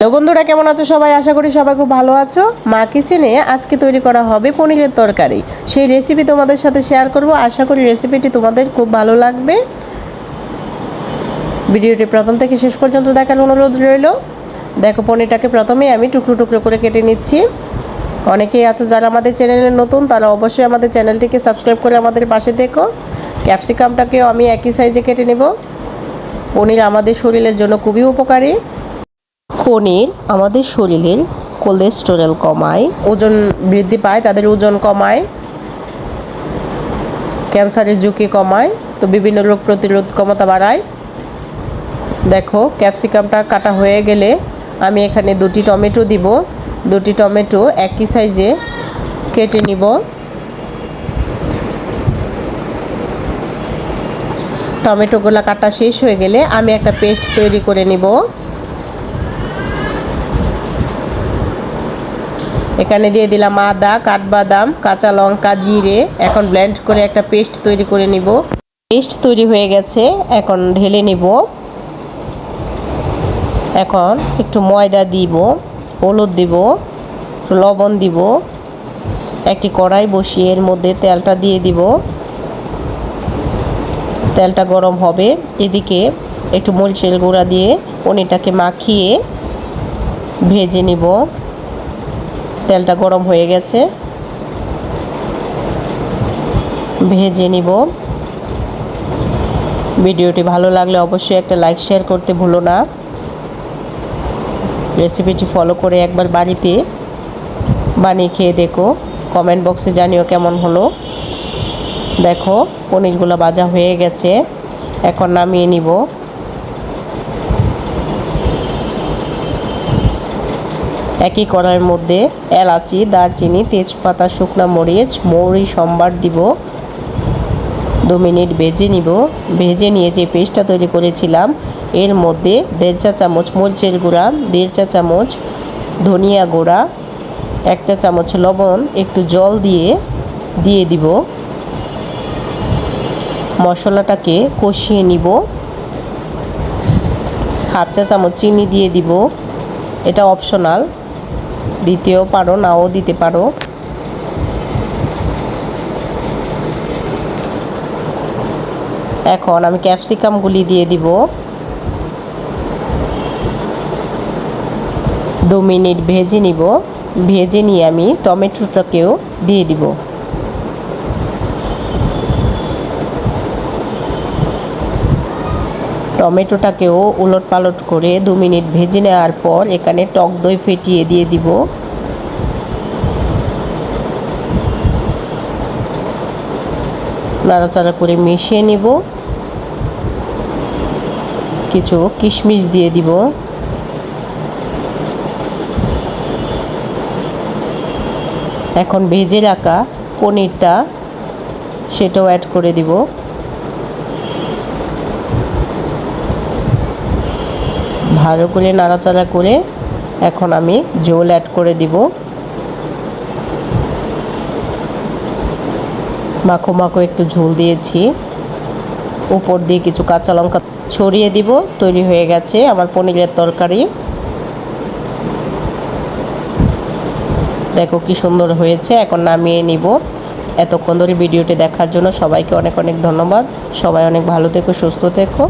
Hello বন্ধুরা, কেমন আছো সবাই? আশা করি সবাই খুব ভালো আছো। মা কিচেনে আজকে তৈরি করা হবে পনিরের তরকারি। সেই রেসিপি তোমাদের সাথে শেয়ার করব। আশা করি রেসিপিটি তোমাদের খুব ভালো লাগবে। ভিডিওটি প্রথম থেকে শেষ পর্যন্ত দেখার অনুরোধ রইল। দেখো, পনিরটাকে প্রথমেই আমি টুকরো টুকরো করে কেটে নিচ্ছি। অনেকেই আছো যারা আমাদের চ্যানেলে নতুন, তারা অবশ্যই আমাদের চ্যানেলটিকে সাবস্ক্রাইব করে আমাদের পাশে দেখো। ক্যাপসিকামটাকেও আমি একই সাইজে কেটে নেব। পনির আমাদের শরীরের জন্য খুবই উপকারী। পনির আমাদের শরীরের কোলেস্টেরল কমায়, ওজন বৃদ্ধি পায়, তাদের ওজন কমায়, ক্যান্সারের ঝুঁকি কমায়, তো বিভিন্ন রোগ প্রতিরোধ ক্ষমতা বাড়ায়। দেখো ক্যাপসিকামটা কাটা হয়ে গেলে আমি এখানে দুটি টমেটো দিব। দুটি টমেটো একই সাইজে কেটে নিব। টমেটোগুলো কাটা শেষ হয়ে গেলে আমি একটা পেস্ট তৈরি করে নিব। এখানে দিয়ে দিলাম আদা, কাঠবাদাম, কাঁচা লঙ্কা, জিরে। এখন ব্লেন্ড করে একটা পেস্ট তৈরি করে নিব। পেস্ট তৈরি হয়ে গেছে, এখন ঢেলে নিব। এখন একটু ময়দা দিব, হলুদ দিব লবণ দিব, একটি কড়াই বসিয়ে এর মধ্যে তেলটা দিয়ে দিব। তেলটা গরম হবে, এদিকে একটু মরিচের গুঁড়া দিয়ে পনিরটাকে মাখিয়ে ভেজে নিব। তেলটা গরম হয়ে গেছে। ভেজে নিব। ভিডিওটি ভালো লাগলে অবশ্যই একটা লাইক, শেয়ার করতে ভুলো না। রেসিপিটি ফলো করে একবার বাড়িতে বানিয়ে খেয়ে দেখো। কমেন্ট বক্সে জানিও কেমন হলো। দেখো, পনিরগুলো ভাজা হয়ে গেছে। এখন নামিয়ে নিব। একই কড়াইয়ের মধ্যে এলাচি, দারচিনি, তেজপাতা, শুকনা মরিচ, মৌরি, সম্বার দিব। দু মিনিট ভেজে নিব। ভেজে নিয়ে যে পেস্টটা তৈরি করেছিলাম, এর মধ্যে দেড় চা চামচ মরিচের গুঁড়া, দেড় চা চামচ ধনিয়া গুঁড়া, এক চা চামচ লবণ, একটু জল দিয়ে দিয়ে দিব। মশলাটাকে কষিয়ে নিব। হাফ চা চামচ চিনি দিয়ে দিব। এটা অপশনাল। দিতেও পারো, নাও দিতে পারো। এখন আমি ক্যাপসিকামগুলি দিয়ে দিব। দু মিনিট ভেজে নিব। ভেজে নিয়ে আমি টমেটোটাকেও দিয়ে দিব। টমেটোটাকেও উলট পালট করে দু মিনিট ভেজে নেওয়ার পর এখানে টক দই ফেটিয়ে দিয়ে দিব। নাড়াচাড়া করে মিশিয়ে নিব। কিছু কিশমিশ দিয়ে দিব। এখন ভেজে রাখা পনিরটা সেটাও অ্যাড করে দিব। ভালো করে নাড়াচাড়া করে এখন আমি জল অ্যাড করে দিব। মাখো মাখো একটু ঝোল দিয়েছি। উপর দিয়ে কিছু কাঁচা লঙ্কা ছড়িয়ে দিব, তৈরি হয়ে গেছে আমার পনিরের তরকারি। দেখো কি সুন্দর হয়েছে, এখন নামিয়ে নিব। এতক্ষণ ধরে ভিডিওটি দেখার জন্য সবাইকে অনেক অনেক ধন্যবাদ। সবাই অনেক ভালো থেকো, সুস্থ থেকো।